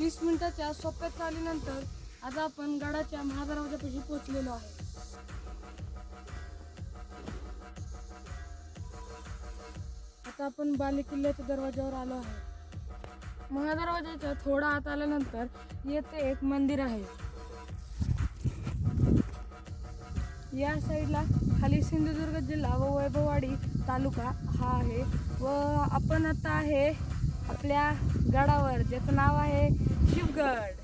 वीस मिनिटाच्या सोप्या चालीनंतर आता आपण गडाच्या महादरवाजापाशी पोहोचलेलो आहे. आता आपण बालेकिल्ल्याच्या किल्ल्याच्या आलो आहे. महादरवाजाच्या थोडा आत आल्यानंतर येथे एक मंदिर आहे. या साईडला खाली सिंधुदुर्ग जिल्हा व वैभववाडी तालुका हा आहे व आपण आता आहे आपल्या गडावर ज्याचं नाव आहे शिवगड.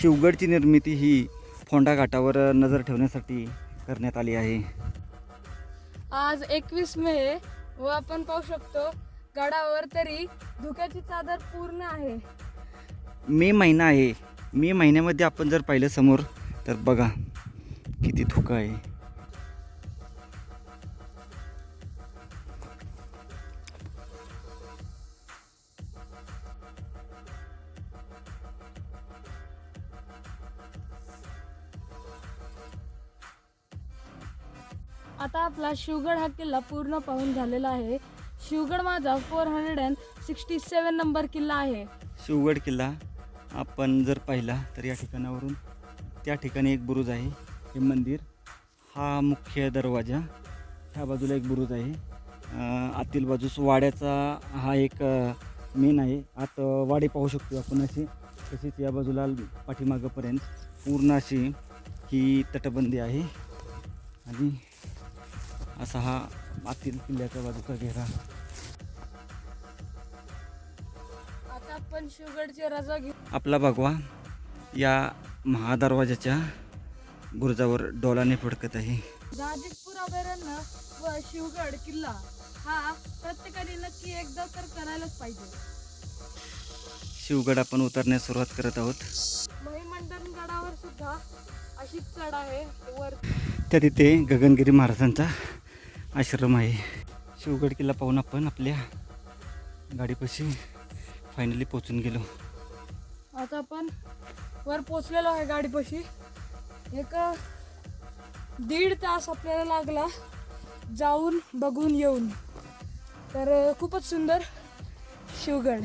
शिवगडची निर्मिती ही फोंडा घाटावर नजर ठेवण्यासाठी करण्यात आली आहे. आज एकवीस मे व आपण पाहू शकतो गडावर तरी धुक्याची चादर पूर्ण आहे. मे महिना आहे. मे महिन्यामध्ये आपण जर पाहिलं समोर तर बघा किती धुकं आहे. आता आपला शिवगड हा किल्ला पूर्ण पाहून झालेला आहे. शिवगड माझा four hundred and sixty seven number किल्ला आहे. शिवगड किल्ला आपण जर पाहिला तर या ठिकाणावरून त्या ठिकाणी एक बुरुज आहे. हे मंदिर हा मुख्य दरवाजा ह्या बाजूला एक बुरुज आहे. आतील बाजूस वाड्याचा हा एक मेन आहे. आत वाडी पाहू शकतो आपण अशी. तसेच या बाजूला पाठीमागंपर्यंत पूर्ण अशी ही तटबंदी आहे. आणि असा हा आतील किल्ल्याच्या बाजूचा घेरा. आता आपण शिवगडची रजा घेऊ. आपला भगवा या महादरवाजाच्या बुरुजावर डोलाने फडकत आहे. दाजीपूर अभयारण्य व शिवगड किल्ला हा प्रत्येकाने नक्की एकदा तर करायलाच पाहिजे. शिवगड आपण उतरण्यास सुरुवात करत आहोत. महिमंडन गडावर सुद्धा अशीच चढ आहे. वर त्या तिथे गगनगिरी महाराजांचा आश्रम आहे. शिवगड किल्ला पाहून आपण आपल्या गाडीपाशी फायनली पोचून गेलो. आता आपण वर पोचलेलो आहे गाडीपाशी. एक दीड तास आपल्याला लागला जाऊन बघून येऊन. तर खूपच सुंदर शिवगड.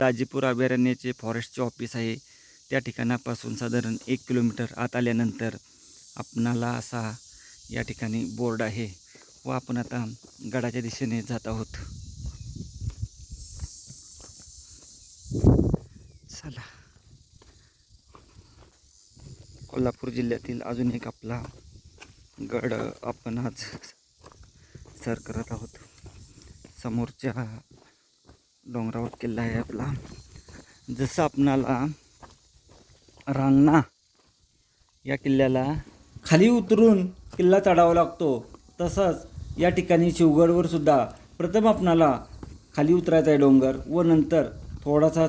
दाजीपूर अभयारण्याचे फॉरेस्टचे ऑफिस आहे. त्या ठिकाणापासून साधारण एक किलोमीटर आत आल्यानंतर आपणाला असा या ठिकाणी बोर्ड आहे. व आपण आता गडाच्या दिशेने जात आहोत. चला. कोल्हापूर जिल्ह्यातील अजून एक आपला गड आपण आज सर करत आहोत. समोरच्या डोंगरावर किल्ला आहे आपला. जसं आपणाला रांगणा या किल्ल्याला खाली उतरून किल्ला चढावा लागतो तसंच या ठिकाणी शिवगडवर सुद्धा प्रथम आपणाला खाली उतरायचा आहे डोंगर व नंतर थोडासा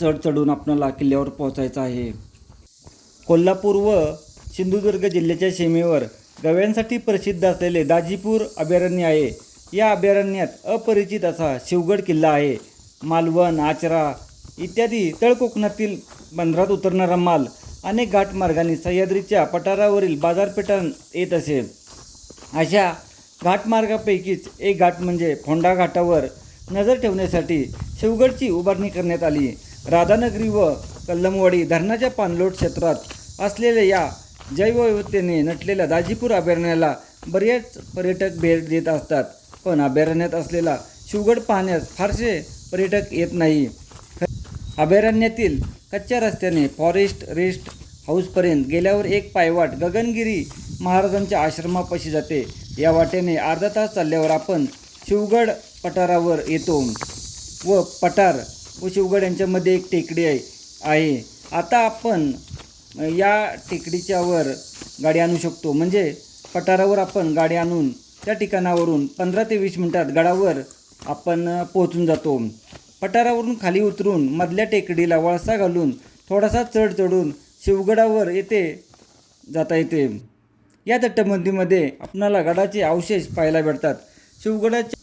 चढ चढून आपणाला किल्ल्यावर पोहोचायचा आहे. कोल्हापूर व सिंधुदुर्ग जिल्ह्याच्या सीमेवर गव्यांसाठी प्रसिद्ध असलेले दाजीपूर अभयारण्य आहे. या अभयारण्यात अपरिचित असा शिवगड किल्ला आहे. मालवण आचरा इत्यादी तळकोकणातील बंदरात उतरणारा माल अनेक घाटमार्गाने सह्याद्रीच्या पठारावरील बाजारपेठां येत असे. अशा घाटमार्गापैकीच एक घाट म्हणजे फोंडा घाटावर नजर ठेवण्यासाठी शिवगडची उभारणी करण्यात आली. राधानगरी व कल्लमवाडी धरणाच्या पाणलोट क्षेत्रात असलेल्या या जैवविविधतेने नटलेल्या दाजीपूर अभयारण्याला बरेच पर्यटक भेट देत असतात. पण अभयारण्यात असलेला शिवगड पाहण्यास फारसे पर्यटक येत नाही. अभयारण्यातील कच्च्या रस्त्याने फॉरेस्ट रेस्ट हाऊसपर्यंत गेल्यावर एक पायवाट गगनगिरी महाराजांच्या आश्रमापाशी जाते. या वाटेने अर्धा तास चालल्यावर आपण शिवगड पठारावर येतो. व पठार व शिवगड यांच्यामध्ये एक टेकडी आहे आहे. आता आपण या टेकडीच्यावर गाडी आणू शकतो. म्हणजे पठारावर आपण गाडी आणून त्या ठिकाणावरून पंधरा ते वीस मिनटात गडावर आपण पोहोचून जातो. पठारावरून खाली उतरून मधल्या टेकडीला वळसा घालून थोडासा चढ चढून शिवगडावर येथे जाता येते. या तटबंदीमध्ये आपणाला गडाचे अवशेष पाहायला भेटतात. शिवगडाच्या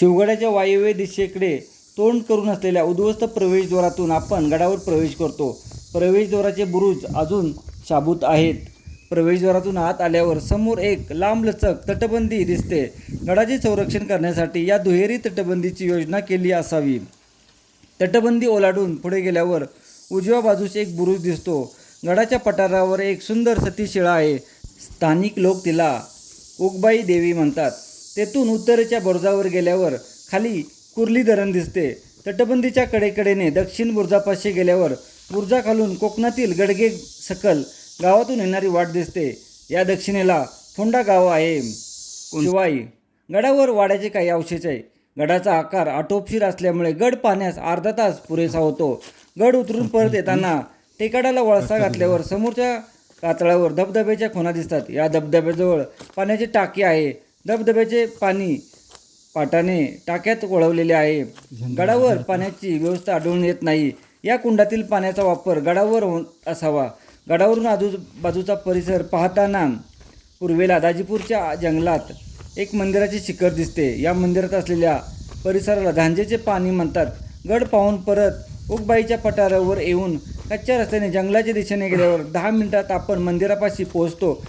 शिवगडाच्या वायव्य दिशेकडे तोंड करून असलेल्या उद्ध्वस्त प्रवेशद्वारातून आपण गडावर प्रवेश करतो. प्रवेशद्वाराचे बुरुज अजून शाबूत आहेत. प्रवेशद्वारातून आत आल्यावर समोर एक लांबलचक तटबंदी दिसते. गडाचे संरक्षण करण्यासाठी या दुहेरी तटबंदीची योजना केली असावी. तटबंदी ओलांडून पुढे गेल्यावर उजव्या बाजूस एक बुरुज दिसतो. गडाच्या पठारावर एक सुंदर सती शिळा आहे. स्थानिक लोक तिला उगबाई देवी म्हणतात. तेथून उत्तरेच्या बुरुजावर गेल्यावर खाली कुर्ली धरण दिसते. तटबंदीच्या कडेकडेने दक्षिण बुरुजापाशी गेल्यावर बुरुजाखालून कोकणातील गडगे सकल गावातून येणारी वाट दिसते. या दक्षिणेला फोंडा गाव आहे. शिवाय गडावर वाड्याचे काही अवशेष आहे. गडाचा आकार आटोपशीर असल्यामुळे गड पाहण्यास अर्धा तास पुरेसा होतो. गड उतरून परत येताना टेकाडाला वळसा घातल्यावर समोरच्या कातळावर धबधब्याच्या खुणा दिसतात. या धबधब्याजवळ पाण्याची टाकी आहे. धबधब्याचे पाणी पाटाने टाक्यात वळवलेले आहे. गडावर पाण्याची व्यवस्था आढळून येत नाही. या कुंडातील पाण्याचा वापर गडावर होत असावा. गडावरून आजूबाजूचा परिसर पाहताना पूर्वेला दाजीपूरच्या जंगलात एक मंदिराचे शिखर दिसते. या मंदिरात असलेल्या परिसराला धांजेचे पाणी म्हणतात. गड पाहून परत उगबाईच्या पठारावर येऊन कच्च्या रस्त्याने जंगलाच्या दिशेने गेल्यावर दहा मिनिटात आपण मंदिरापाशी पोहोचतो.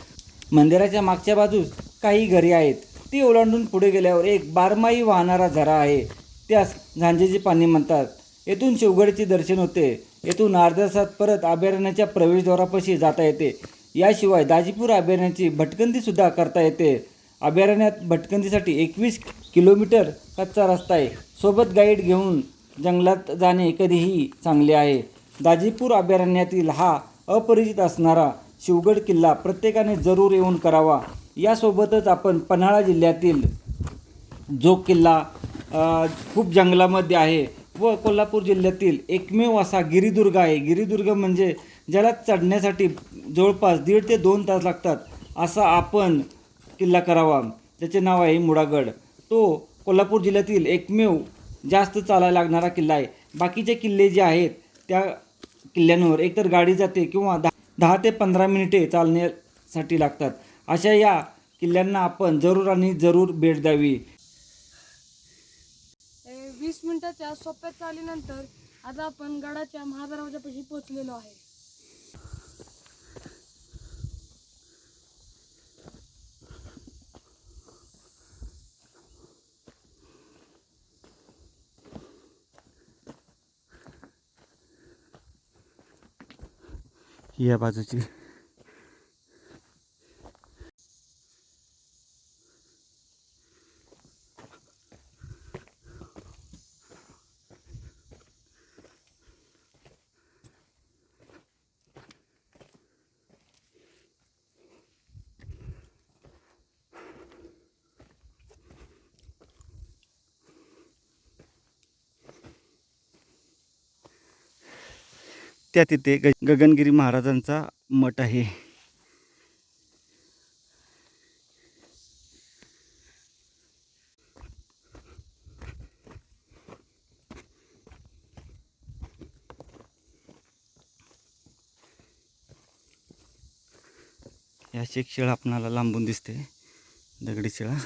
मंदिराच्या मागच्या बाजूस काही घरे आहेत. ती ओलांडून पुढे गेल्यावर एक बारमाही वाहणारा झरा आहे. त्यास झांजेचे पाणी म्हणतात. येथून शिवगडचे दर्शन होते. येथून अर्ध्या परत अभयारण्याच्या प्रवेशद्वारापाशी जाता येते. याशिवाय दाजीपूर अभयारण्याची भटकंतीसुद्धा करता येते. अभयारण्यात भटकंतीसाठी एकवीस किलोमीटर कच्चा रस्ता आहे. सोबत गाईड घेऊन जंगलात जाणे कधीही चांगले आहे. दाजीपूर अभयारण्यातील हा अपरिचित असणारा शिवगड किल्ला प्रत्येकाने जरूर येऊन करावा. यासोबतच आपण पन्हाळा जिल्ह्यातील जो किल्ला खूप जंगलामध्ये आहे व कोल्हापूर जिल्ह्यातील एकमेव असा गिरिदुर्ग आहे. गिरिदुर्ग म्हणजे ज्याला चढण्यासाठी जवळपास दीड ते दोन तास लागतात असा आपण किल्ला करावा. त्याचे नाव आहे मुडागड तो कोल्हापूर जिल्ह्यातील एकमेव जास्त चालायला लागणारा किल्ला आहे. बाकीचे किल्ले जे आहेत त्या किल्ल्यांवर एकतर गाडी जाते किंवा दहा दहा ते पंधरा मिनिटे चालण्यासाठी लागतात. अशा या किल्ल्यांना आपण जरूर आणि जरूर भेट द्यावी. वीस मिनिटाच्या सोप्या चालीनंतर आता आपण गडाच्या महादरवाजापाशी पोहोचलेलो आहे. या बाजूची त्या तिथे ग गगनगिरी महाराजांचा मठ आहे. या एक शिळा आपणाला लांबून दिसते. दगडी शिळा.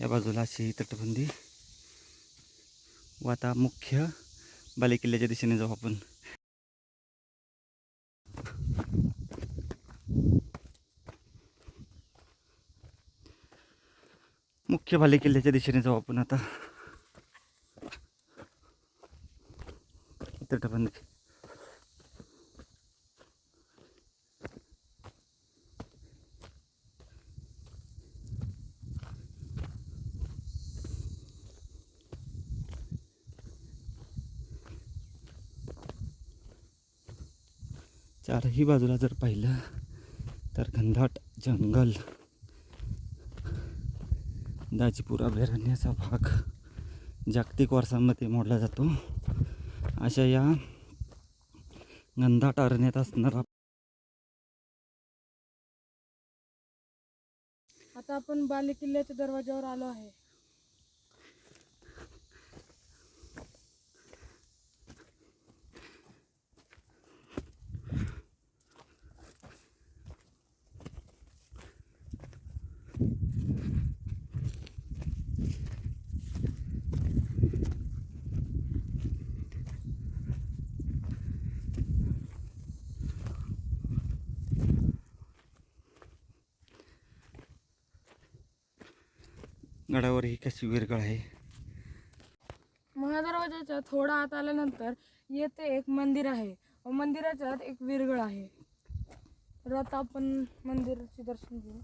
या बाजूला अशी तटबंदी. व आता मुख्य बालेकिल्ल्याच्या दिशेने जाऊ आपण. मुख्य बालेकिल्ल्याच्या दिशेने जाऊ आपण आता. तटबंदी चारही बाजूला जर पाहिलं तर घनदाट जंगल. दाजीपूर अभयारण्याचा भाग. जागतिक वारसामध्ये मोडला जातो. अशा या घनदाट अरण्यात असणारा आता आपण बालेकिल्ल्याच्या दरवाज्यावर दरवाजावर आलो आहे. गडावर ही कशी विरगळ आहे? दरवाजाच्या थोडा आत आल्यानंतर येथे एक मंदिर आहे. व मंदिराच्या आत एक विरगळ आहे. तर आता आपण मंदिराचे दर्शन घेऊ.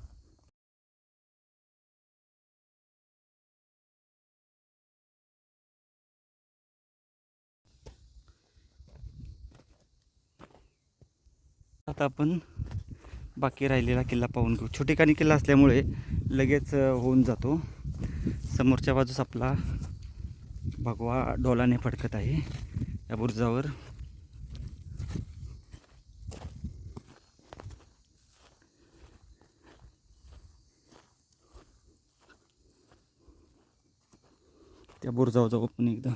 आता आपण बाकी राहिलेला किल्ला पाहून घेऊ. छोटेखानी किल्ला असल्यामुळे लगेच होऊन जातो. समोरच्या बाजूस आपला भगवा डोलाने फडकत आहे. या बुरुजावर. त्या बुरुजावर जाऊ पण एकदा.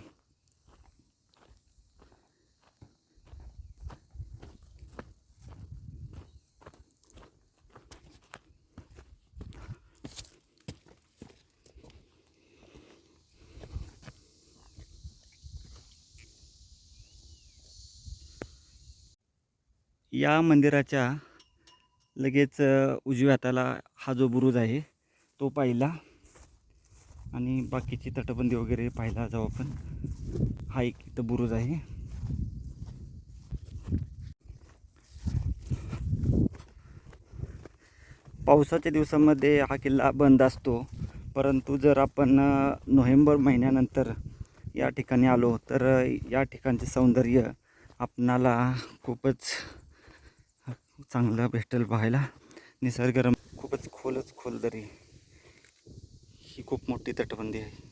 या मंदिराच्या लगेच उजव्या हाताला हा जो बुरुज आहे तो पाहिला. आणि बाकीची तटबंदी वगैरे पाहायला जाऊ आपण. हा एक इथं बुरुज आहे. पावसाच्या दिवसामध्ये हा किल्ला बंद असतो. परंतु जर आपण नोव्हेंबर महिन्यानंतर या ठिकाणी आलो तर या ठिकाणचे सौंदर्य आपणाला खूपच चांगलं भेटेल पाहायला. निसर्गरम खूपच खोलच खोल दरी. ही खूप मोठी तटबंदी आहे.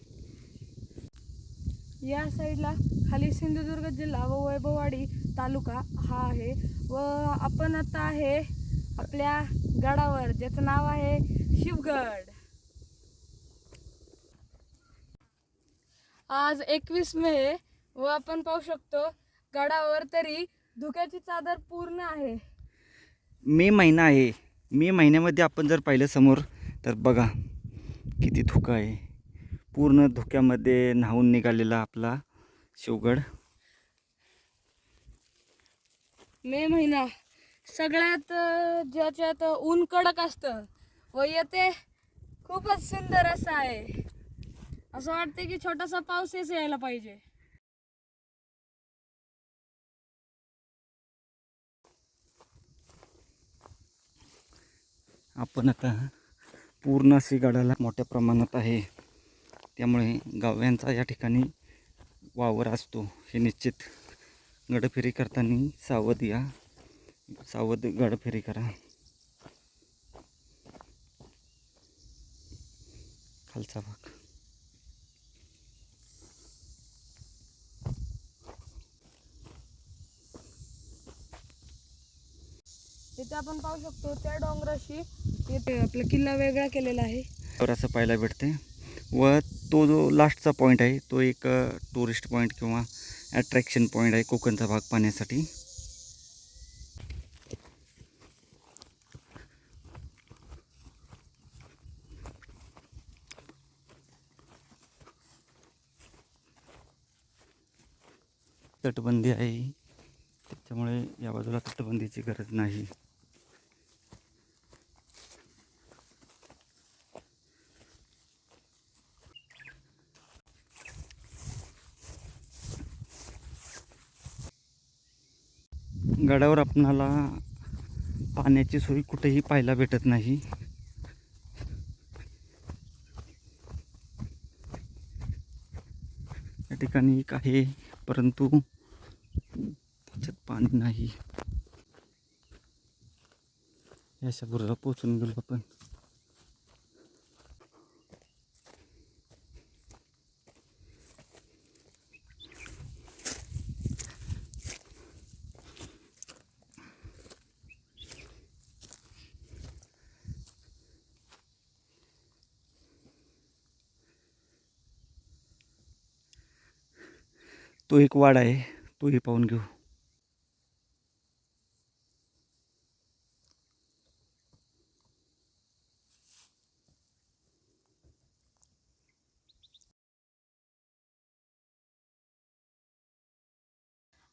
या साईडला खाली सिंधुदुर्ग जिल्हा व वैभववाडी तालुका हा आहे व आपण आता आहे आपल्या गडावर ज्याचं नाव आहे शिवगड. आज एकवीस मे व आपण पाहू शकतो गडावर तरी धुक्याची चादर पूर्ण आहे. मे महिना आहे. मे महिन्यामध्ये आपण जर पाहिलं समोर तर बघा किती धुकं आहे. पूर्ण धुक्यामध्ये न्हावून निघालेला आपला शिवगड. मे महिना. सगळ्यात ज्याच्यात ऊन कडक असतं व येते खूपच सुंदर असं आहे. असं वाटते की छोटासा पाऊसच यायला पाहिजे. आपण आता पूर्ण अशी गडाला मोठ्या प्रमाणात आहे. त्यामुळे गाव्यांचा या ठिकाणी वावर असतो हे निश्चित. गडफेरी करताना सावध या. सावध गडफेरी करा. खालचा भाग. इथे आपण पाहू शकतो त्या डोंगराशी येथे आपला किल्ला वेगळा केलेला आहे. वर असं पाहायला भेटते. व तो जो लास्टचा पॉईंट आहे तो एक टुरिस्ट पॉईंट किंवा ॲट्रॅक्शन पॉईंट आहे कोकणचा भाग पाहण्यासाठी. तटबंदी आहे. त्याच्यामुळे या बाजूला तटबंदीची गरज नाही. गडावर आपणाला पाण्याची सोय कुठेही पाहायला भेटत नाही. या ठिकाणी एक आहे परंतु त्याच्यात पाणी नाही. या अशा गुरुला पोचून गेलो आपण. तो एक वाडा आहे तोही पाहून घेऊ.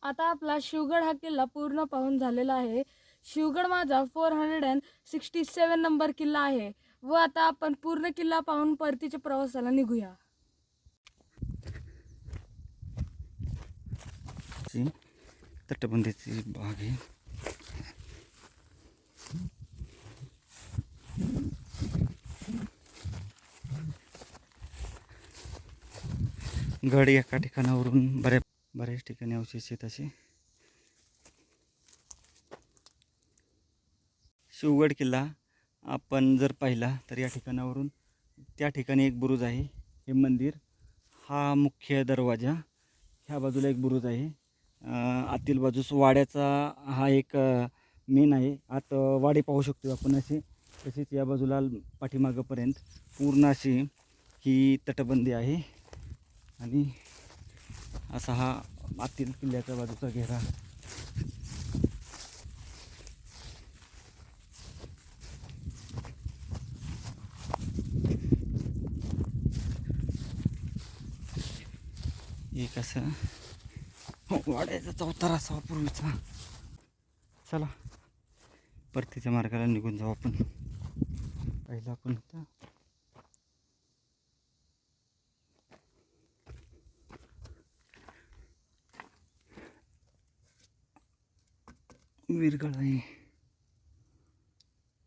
आता आपला शिवगड हा किल्ला पूर्ण पाहून झालेला आहे. शिवगड माझा four hundred and sixty seven number किल्ला आहे. व आता आपण पूर्ण किल्ला पाहून परतीच्या प्रवासाला निघूया. प्रकारची तटबंदीची बाग आहे. गड एका ठिकाणावरून बऱ्या बऱ्याच ठिकाणी अवशेष आहेत असे. शिवगड किल्ला आपण जर पाहिला तर या ठिकाणावरून त्या ठिकाणी एक बुरुज आहे हे मंदिर. हा मुख्य दरवाजा ह्या बाजूला एक बुरुज आहे. आतील बाजूस वाड्याचा हा एक मेन आहे. आत वाडे पाहू शकतो आपण असे तसेच या बाजूला पाठीमागंपर्यंत पूर्ण अशी ही तटबंदी आहे. आणि असा हा आतील किल्ल्याच्या बाजूचा घेरा. एक असं वाड्याचा चौथा असावा पूर्वीचा. चला परतीच्या मार्गाला निघून जाऊ आपण. पहिला आपण होता विरगळ आहे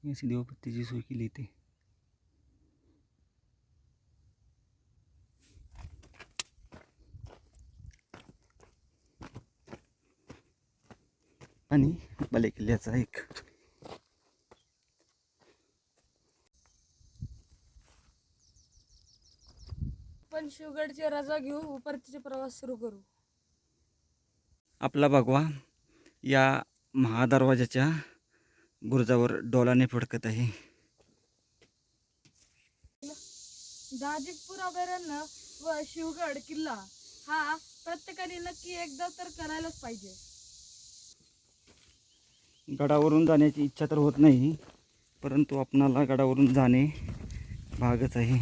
अशी देवपत्तीची सोय केली इथे. आणि बाले किल्ल्याचा एक. पण शिवगडची रजा घेऊ परतीचे प्रवास सुरू करू. आपला भगवा या महादरवाजाच्या बुरुजावर डोलाने फडकत आहे. दाजिकपूर अभयारण्य व शिवगड किल्ला हा प्रत्येकाने नक्की एकदा तर करायलाच पाहिजे. गडावरून जाण्याची इच्छा तर होत नाही परंतु आपणाला गडावरून जाणे भागच आहे.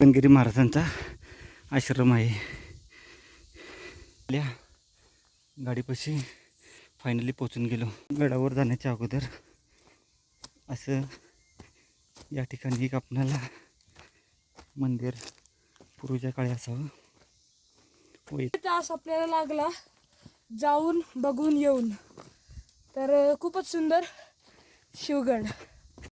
कणगिरी महाराजांचा आश्रम आहे आपल्या गाडीपाशी फायनली पोचून गेलो. गडावर जाण्याच्या अगोदर. असं या ठिकाणी एक आपणाला मंदिर पूर्वीच्या काळी असावं. तास आपल्याला लागला जाऊन बघून येऊन. तर खूपच सुंदर शिवगड.